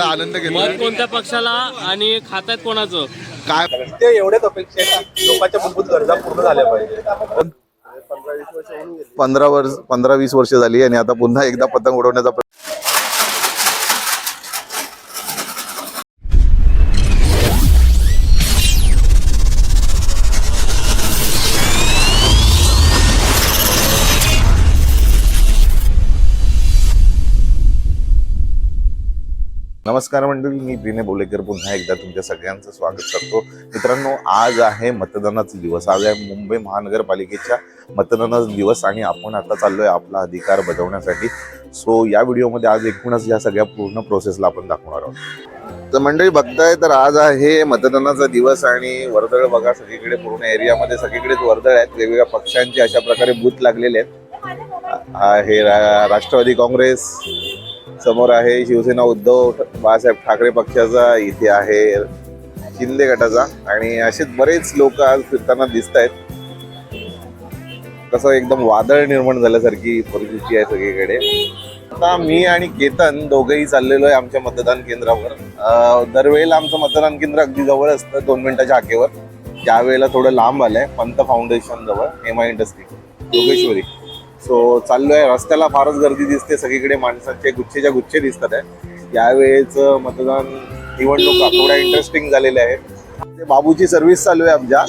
जेवणाचा आनंद मत घेतला कोणत्या पक्षाला आणि खात्यात कोणाचं? काय? ते एवढ्याच अपेक्षा आहे. की लोकांच्या मूलभूत गरजा पूर्ण झाल्या पाहिजे पंधरा वर्ष पंधरा वीस वर्ष झाली आणि आता पुन्हा एकदा पतंग उडवण्याचा प्र- नमस्कार मंडळी मी विनय बोलेकर. पुन्हा एकदा तुमच्या सगळ्यांचं स्वागत करतो. मित्रांनो आज आहे मतदानाचा दिवस. आज आहे मुंबई महानगरपालिकेच्या मतदानाचा दिवस आणि आपण आता चाललोय आपला अधिकार बजावण्यासाठी. सो या व्हिडिओमध्ये आज एकूणच या सगळ्या पूर्ण प्रोसेसला आपण दाखवणार आहोत. तर मंडळी बघताय तर आज आहे मतदानाचा दिवस आणि वर्दळ बघा सगळीकडे पूर्ण एरियामध्ये सगळीकडेच वर्दळ आहेत. वेगवेगळ्या पक्षांचे अशा प्रकारे बूथ लागलेले आहेत. हे रा- राष्ट्रवादी काँग्रेस समोर आहे शिवसेना उद्धव बाळासाहेब ठाकरे पक्षाचा इथे आहे शिंदे गटाचा. आणि असेच बरेच लोक आज फिरताना दिसत आहेत. कसं एकदम वादळ निर्माण झाल्यासारखी परिस्थिती आहे सगळीकडे. आता मी आणि केतन दोघंही चाललेलो आहे आमच्या मतदान केंद्रावर. दरवेळेला आमचं मतदान केंद्र अगदी जवळ असतं दोन मिनिटाच्या हाकेवर त्यावेळेला थोडं लांब आलंय पंत फाउंडेशन जवळ M I industry Yogeshwari. So चाललोय. रस्त्याला फारच गर्दी दिसते. सगळीकडे माणसांचे गुच्छेच्या गुच्छे दिसतात आहे यावेळेच मतदान निवडणुका थोड्या इंटरेस्टिंग झालेल्या आहेत. बाबूची सर्व्हिस चालू आहे आमच्या.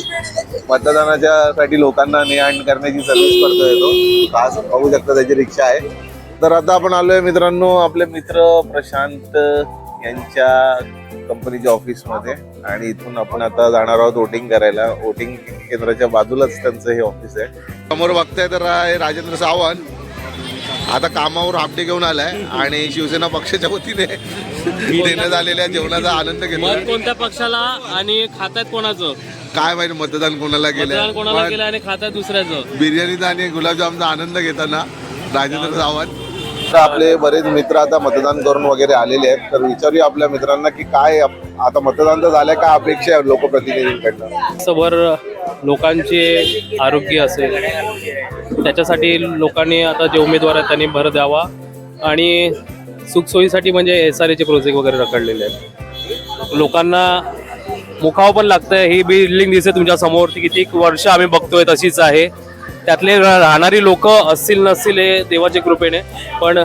मतदानाच्या साठी लोकांना ने आण करण्याची सर्व्हिस करतोय तो. खास बघू शकता त्याची रिक्षा आहे. तर आता आपण आलोय मित्रांनो आपले मित्र प्रशांत यांच्या कंपनीच्या ऑफिसमध्ये आणि इथून आपण आता जाणार आहोत वोटिंग करायला. वोटिंग केंद्राच्या बाजूलाच त्यांचं हे ऑफिस आहे. समोर बघताय तर आहे राजेंद्र सावंत. आता कामावर हापडे घेऊन आलाय आणि शिवसेना पक्षाच्या वतीने देण्यात आलेल्या जेवणाचा आनंद मत घेतला कोणत्या पक्षाला आणि खात्यात कोणाचं? काय माहिती मतदान कोणाला मतदान कोणाला केलं केलं आणि खात्यात दुसऱ्याचं? बिर्याणीचा आणि गुलाबजामचा आनंद घेताना राजेंद्र सावंत आपले बरेच मित्र आता मतदान करून वगैरे आलेले आहेत. तर विचारूया आपल्या मित्रांना की काय आता मतदान तर झालं काय अपेक्षा आहे लोकप्रतिनिधींकडनं? सभर लोकांचे आरोग्य असेल त्याच्यासाठी लोकांनी आता जे उमेदवार आहेत त्यांनी भर द्यावा आणि सुखसोयीसाठी म्हणजे एस आर एचे प्रोजेक्ट वगैरे रखडलेले आहेत. लोकांना मुखावं पण लागतंय ही बिल्डिंग दिसते तुमच्यासमोर ती किती वर्ष आम्ही बघतोय तशीच आहे. त्यातले राहणारी लोक असतील नसतील हे देवाच्या कृपेने. पण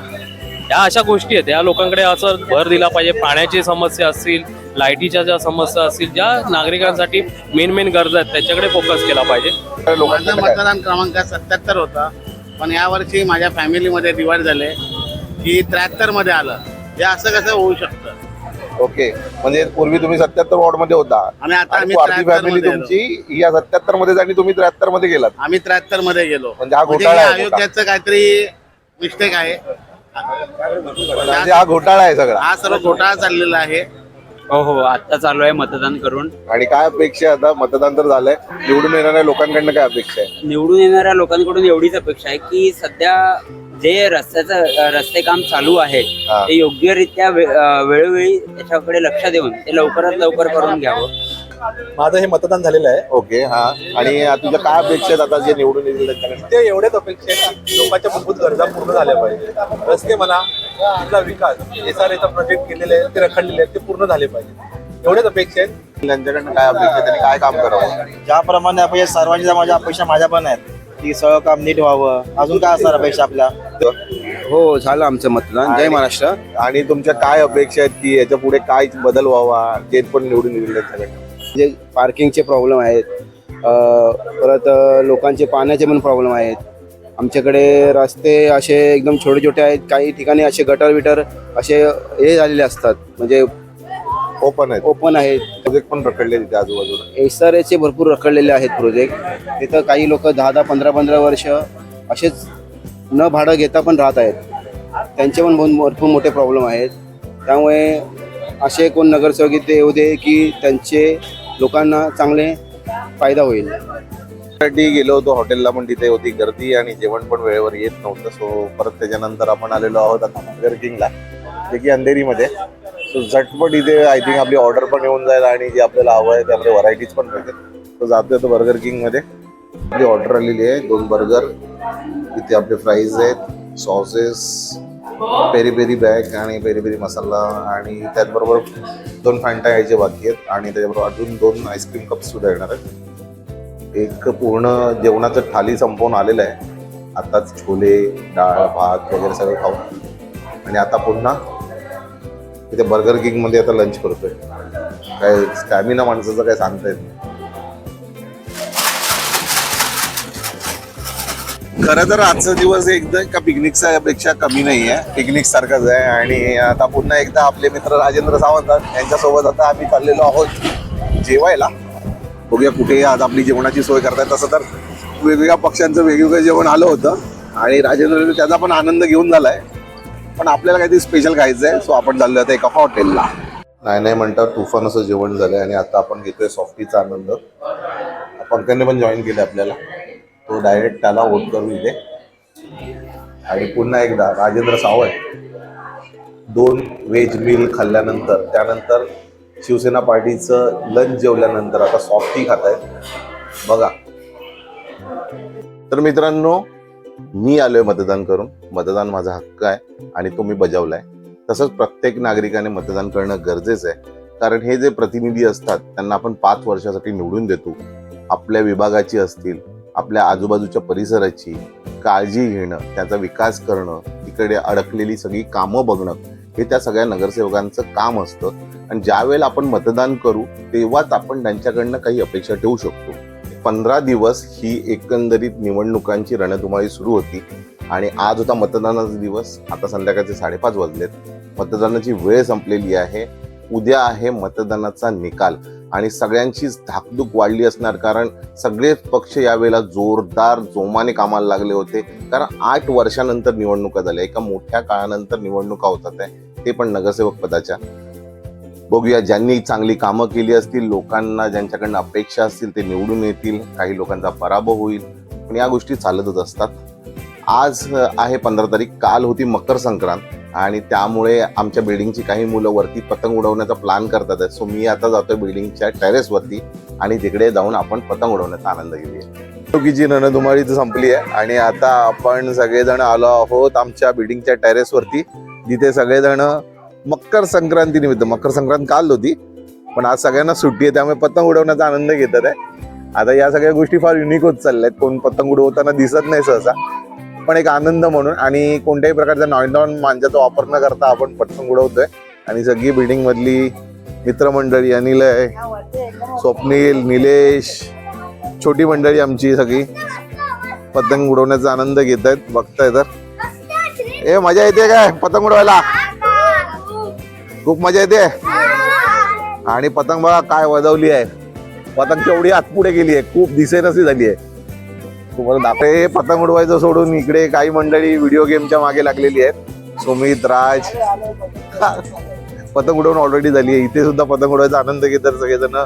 या अशा गोष्टी आहेत. या लोकांकडे असं भर दिला पाहिजे. पाण्याची समस्या असतील लाईटीच्या ज्या समस्या असतील ज्या नागरिकांसाठी मेन मेन गरजा आहेत त्याच्याकडे फोकस केला पाहिजे. काय? मतदान क्रमांक सत्याहत्तर होता. पण यावर्षी माझ्या फॅमिलीमध्ये डिवाइड झाले की त्र्याहत्तरमध्ये आलं. हे असं कसं होऊ शकतं? ओके. म्हणजे पूर्वी तुम्ही सत्याहत्तर वॉर्डमध्ये होता आता आणि आम्ही 73 फॅमिली मध्ये तुमची या सत्याहत्तरमध्ये आणि तुम्ही त्र्याहत्तरमध्ये गेलात. आम्ही त्र्याहत्तरमध्ये गेलो. म्हणजे हा म्हणजे घोटाळा हे आहे मोठा. अयोग्याचं काहीतरी मिस्टेक आहे. म्हणजे हा घोटाळा आहे सगळा. हा सर्व घोटाळा चाललेला आहे. हो हो आता चालू आहे मतदान करून. आणि काय अपेक्षा आहे आता? मतदान तर झालंय. निवडून येणाऱ्या लोकांकडनं काय अपेक्षा आहे? निवडून येणाऱ्या लोकांकडून एवढीच अपेक्षा आहे की सध्या जे रस्त्याचं रस्ते काम चालू आहे. ते योग्यरित्या वेळोवेळी त्याच्याकडे लक्ष देऊन ते लवकरात लवकर करून घ्यावं. माझं हे मतदान झालेलं आहे. ओके हा. आणि तुझ्या काय अपेक्षा आहेत आता जे निवडून येतील ते एवढ्याच अपेक्षा आहे की लोकांच्या मूलभूत गरजा पूर्ण झाल्या पाहिजे. रस्ते म्हणा आपला विकास एस आर एचा प्रोजेक्ट केलेले आहेत ते रखडलेले आहेत ते पूर्ण झाले पाहिजे. एवढ्याच अपेक्षा आहेत. त्यांच्याकडनं काय अपेक्षा आहे? त्यांनी काय काम करावं? ज्याप्रमाणे अपेक्षा सर्वांच्या माझ्या अपेक्षा माझ्या पण आहेत. की सगळं काम नीट व्हावं. अजून काय असणार अपेक्षा आपल्या? हो झालं आमचं मतदान. जय महाराष्ट्र. आणि तुमच्या काय अपेक्षा आहेत की याच्यापुढे काय बदल व्हावा? जे पण निवडून येतील त्यांच्याकडनं जे पार्किंगचे प्रॉब्लेम आहेत परत लोकांचे पाण्याचे पण प्रॉब्लेम आहेत. आमच्याकडे रस्ते असे एकदम छोटे छोटे आहेत. काही ठिकाणी असे गटर विटर असे हे झालेले असतात. म्हणजे ओपन आहेत. ओपन आहेत. प्रोजेक्ट पण रखडले तिथे आजूबाजूला. एस आर एचे भरपूर रखडलेले आहेत प्रोजेक्ट तिथं काही लोक दहा दहा पंधरा पंधरा वर्ष असेच न भाडं घेता पण राहत आहेत. त्यांचे पण बहुत भरपूर मोठे प्रॉब्लेम आहेत. त्यामुळे असे कोण नगरसेवक इथे येऊ दे की त्यांचे लोकांना चांगले फायदा होईल. साठी गेलो होतो हॉटेलला पण तिथे होती गर्दी आणि जेवण पण वेळेवर येत नव्हतं. सो परत त्याच्यानंतर आपण आलेलो आहोत आता बर्गर किंगला जे की अंधेरीमध्ये. सो झटपट इथे आय थिंक आपली ऑर्डर पण येऊन जाईल आणि जे आपल्याला हवं आहे त्यामध्ये व्हरायटीज पण मिळतील तो जातोय तो बर्गर किंगमध्ये आपली ऑर्डर आलेली आहे दोन बर्गर इथे आपले फ्राईज आहेत सॉसेस पेरी पेरी बॅग आणि पेरी पेरी मसाला आणि त्याचबरोबर दोन फॅन्टा यायचे बाकी आहेत आणि त्याच्याबरोबर अजून दोन आईस्क्रीम कप सुद्धा येणार आहेत. एक पूर्ण जेवणाचं थाली संपवून आलेलं आहे. आताच छोले डाळ भात वगैरे सगळं खाऊन. आणि आता पुन्हा तिथे बर्गर किंगमध्ये आता लंच करतोय. काय स्टॅमिना माणसाचं काय सांगता येत नाही. खरं तर आजचा दिवस एकदम का पिकनिकच्या पेक्षा कमी नाही आहे पिकनिक सारखाच आहे आणि आता पुन्हा एकदा आपले मित्र राजेंद्र सावंत यांच्यासोबत आता आम्ही चाललेलो आहोत जेवायला. बघूया कुठे आज आपली जेवणाची सोय करतायत. तसं तर वेगवेगळ्या पक्षांचं वेगवेगळं जेवण आलं होतं आणि राजेंद्र त्याचा पण आनंद घेऊन झालाय. पण आपल्याला काहीतरी स्पेशल खायचं आहे सो आपण चाललो आता एका हॉटेलला नाही नाही म्हणतात तुफान असं जेवण झालंय आणि आता आपण घेतोय सॉफ्टीचा आनंद. पंकजने पण जॉईन केले आपल्याला. तो डायरेक्ट त्याला वोट करू इथे आणि पुन्हा एकदा राजेंद्र सावंत दोन व्हेज मील खाल्ल्यानंतर त्यानंतर शिवसेना पार्टीचं लंच जेवल्यानंतर आता सॉफ्टी खात आहेत बघा. तर मित्रांनो मी आलोय मतदान करून. मतदान माझा हक्क आहे आणि तो मी बजावलाय. तसंच प्रत्येक नागरिकाने मतदान करणं गरजेचं आहे. कारण हे जे प्रतिनिधी असतात त्यांना आपण पाच वर्षासाठी निवडून देतो. आपल्या विभागाची असतील आपल्या आजूबाजूच्या परिसराची काळजी घेणं त्याचा विकास करणं तिकडे अडकलेली सगळी कामं बघणं हे त्या सगळ्या नगरसेवकांचं काम असतं. आणि ज्यावेळेला आपण मतदान करू तेव्हाच आपण त्यांच्याकडनं काही अपेक्षा ठेवू शकतो. पंधरा दिवस ही एकंदरीत निवडणुकांची रणधुमाळी सुरू होती. आणि आज होता मतदानाचा दिवस. आता संध्याकाळचे साडेपाच वाजलेत. मतदानाची वेळ संपलेली आहे. उद्या आहे मतदानाचा निकाल. आणि सगळ्यांचीच धाकधूक वाढली असणार कारण सगळेच पक्ष यावेळेला जोरदार जोमाने कामाला लागले होते. कारण आठ वर्षानंतर निवडणुका झाल्या. एका मोठ्या काळानंतर निवडणुका होतात आहे. ते पण नगरसेवक पदाच्या. बघूया ज्यांनी चांगली कामं केली असतील लोकांना ज्यांच्याकडनं अपेक्षा असतील ते निवडून येतील काही लोकांचा पराभव होईल. पण या गोष्टी चालतच असतात. आज आहे पंधरा तारीख काल होती मकर संक्रांत आणि त्यामुळे आमच्या बिल्डिंगची काही मुलं वरती पतंग उडवण्याचा प्लॅन करतात आहे सो मी आता जातोय बिल्डिंगच्या टेरेसवरती आणि तिकडे जाऊन आपण पतंग उडवण्याचा आनंद घेऊया. जी रणधुमाळी तर संपली आहे आणि आता आपण सगळेजण आलो आहोत आमच्या बिल्डिंगच्या टेरेसवरती. जिथे सगळेजण मकर संक्रांती निमित्त. मकर संक्रांत काल होती पण आज सगळ्यांना सुट्टी आहे त्यामुळे पतंग उडवण्याचा आनंद घेतात आहे. आता या सगळ्या गोष्टी फार युनिक होत चालल्या आहेत कोण पतंग उडवताना दिसत नाही सहसा पण एक आनंद म्हणून आणि कोणत्याही प्रकारचा नॉन मांजाचा वापर न करता आपण पतंग उडवतोय. आणि सगळी बिल्डिंग मधली मित्रमंडळी अनिल आहे स्वप्नील निलेश छोटी मंडळी आमची सगळी पतंग उडवण्याचा आनंद घेत आहेत बघताय तर. ए मजा येते काय? पतंग उडवायला? खूप मजा येते. आणि पतंग बघा काय वजवली आहे. पतंग केवढी आतपुढे गेली आहे. खूप दिसेनशी झाली आहे. तुम्हाला दाखवे पतंग उडवायचं सोडून इकडे काही मंडळी व्हिडिओ गेमच्या मागे लागलेली आहेत. सुमित राज. पतंग उडवून ऑलरेडी झाली आहे. इथे सुद्धा पतंग उडवायचा आनंद घेतात सगळेजण.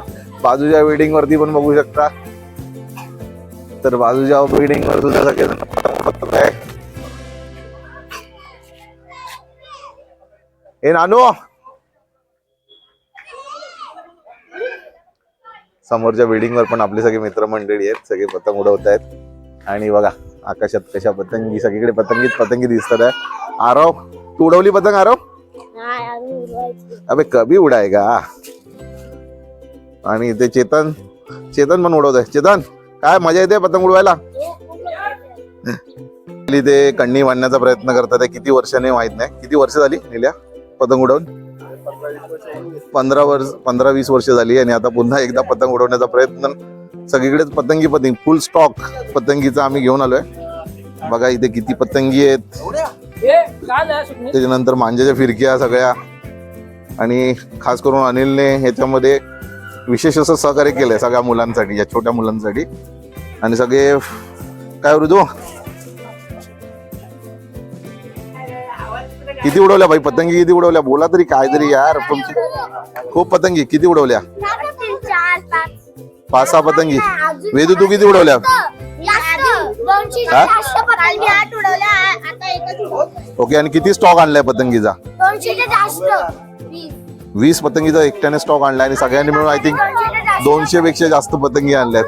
बाजूच्या बिल्डिंग वरती पण बघू शकता. तर बाजूच्या बिल्डिंग वर सुद्धा सगळेजण पतंग उडवत आहे ए नानू समोरच्या बिल्डिंग वर पण आपले सगळे मित्रमंडळी आहेत सगळे पतंग उडवत आहेत. आणि बघा आकाशात कशा पतंगी सगळीकडे पतंगीत पतंगी दिसतात आहे. आरव तू उडवली पतंग आरव? अबे कभी उडायगा आणि इथे चेतन चेतन पण उडवत आहे. चेतन काय मजा येते पतंग उडवायला? इथे कण्णी मांडण्याचा प्रयत्न करतात आहे. किती वर्षाने माहीत नाही. किती वर्ष झाली निल्या पतंग उडवून? पंधरा वर्ष पंधरा वीस वर्ष झाली आणि आता पुन्हा एकदा पतंग उडवण्याचा प्रयत्न. सगळीकडेच पतंगी पतंग फुल स्टॉक पतंगीचा आम्ही घेऊन आलोय. बघा इथे किती पतंगी आहेत. त्याच्यानंतर मांजाच्या फिरक्या सगळ्या. आणि खास करून अनिलने ह्याच्यामध्ये विशेष असं सहकार्य केलंय सगळ्या मुलांसाठी या छोट्या मुलांसाठी. आणि सगळे काय ऋतू किती उडवल्या भाई पतंगी किती उडवल्या? बोला तरी काय तरी यार तुमची खूप पतंगी. किती उडवल्या? पाच सहा पतंगी. वेदू तू किती उडवल्या? ओके आणि किती स्टॉक आणलाय पतंगीचा? वीस. पतंगीचा एकट्याने स्टॉक आणलाय आणि सगळ्यांनी मिळून आय थिंक जास्त. दोनशे पेक्षा जास्त पतंगी आणल्यात.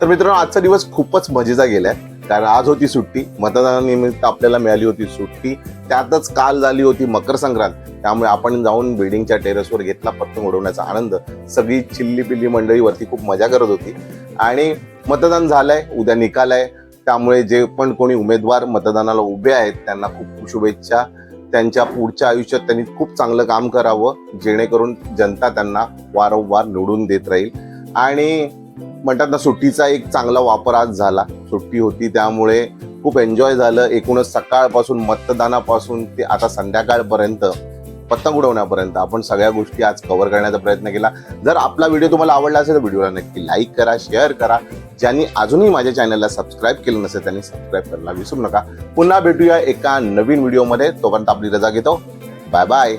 तर मित्रांनो आजचा दिवस खूपच मजेचा गेलाय. कारण आज होती सुट्टी मतदानानिमित्त आपल्याला मिळाली होती सुट्टी त्यातच काल झाली होती मकर संक्रांत. त्यामुळे आपण जाऊन बिल्डिंगच्या टेरेसवर घेतला पतंग उडवण्याचा आनंद. सगळी चिल्ली पिल्ली मंडळीवरती खूप मजा करत होती. आणि मतदान झालंय उद्या निकाल आहे. त्यामुळे जे पण कोणी उमेदवार मतदानाला उभे आहेत त्यांना खूप खूप शुभेच्छा. त्यांच्या पुढच्या आयुष्यात त्यांनी खूप चांगलं काम करावं जेणेकरून जनता त्यांना वारंवार निवडून देत राहील. आणि म्हणतात ना सुट्टीचा एक चांगला वापर आज झाला. सुट्टी होती त्यामुळे खूप एन्जॉय झालं. एकूणच सकाळपासून मतदानापासून ते आता संध्याकाळपर्यंत पतंग उडवण्यापर्यंत आपण सगळ्या गोष्टी आज कव्हर करण्याचा प्रयत्न केला. जर आपला व्हिडिओ तुम्हाला आवडला असेल तर व्हिडिओला नक्की लाईक करा शेअर करा. ज्यांनी अजूनही माझ्या चॅनलला सबस्क्राईब केलं नसेल त्यांनी सबस्क्राईब करायला विसरू नका. पुन्हा भेटूया एका नवीन व्हिडिओमध्ये तोपर्यंत आपली रजा घेतो. Bye bye